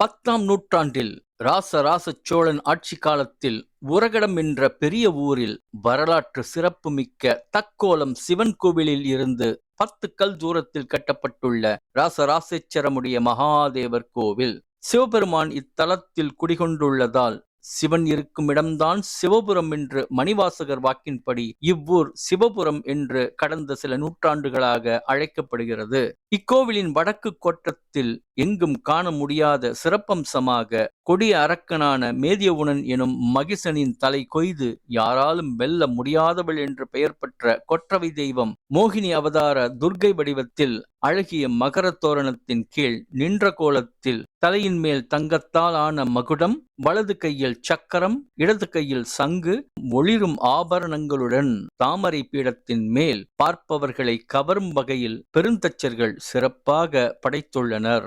பத்தாம் நூற்றாண்டில் ராசராச சோழன் ஆட்சி காலத்தில் உரகடம் என்ற பெரிய ஊரில் வரலாற்று சிறப்புமிக்க தக்கோலம் சிவன் கோவிலில் இருந்து பத்து கல் தூரத்தில் கட்டப்பட்டுள்ள ராசராசேச்சரமுடைய மகாதேவர் கோவில் சிவபெருமான் இத்தலத்தில் குடிகொண்டுள்ளதால் சிவன் இருக்கும் இடம்தான் சிவபுரம் என்று மணிவாசகர் வாக்கின்படி இவ்வூர் சிவபுரம் என்று கடந்த சில நூற்றாண்டுகளாக அழைக்கப்படுகிறது. இக்கோவிலின் வடக்கு கோட்டத்தில் எங்கும் காண முடியாத சிறப்பம்சமாக கொடிய அரக்கனான மேதியவுணன் எனும் மகிசனின் தலை கொய்து யாராலும் வெல்ல முடியாதவள் என்று பெயர் பெற்ற கொற்றவை தெய்வம் மோகினி அவதார துர்க்கை வடிவத்தில் அழகிய மகர தோரணத்தின் கீழ் நின்ற கோலத்தில் தலையின் மேல் தங்கத்தால் ஆன மகுடம் வலது கையில் கையில் சக்கரம் இடது கையில் சங்கு ஒளிரும் ஆபரணங்களுடன் தாமரை பீடத்தின் மேல் பார்ப்பவர்களை கவரும் வகையில் பெருந்தச்சர்கள் சிறப்பாக படைத்துள்ளனர்.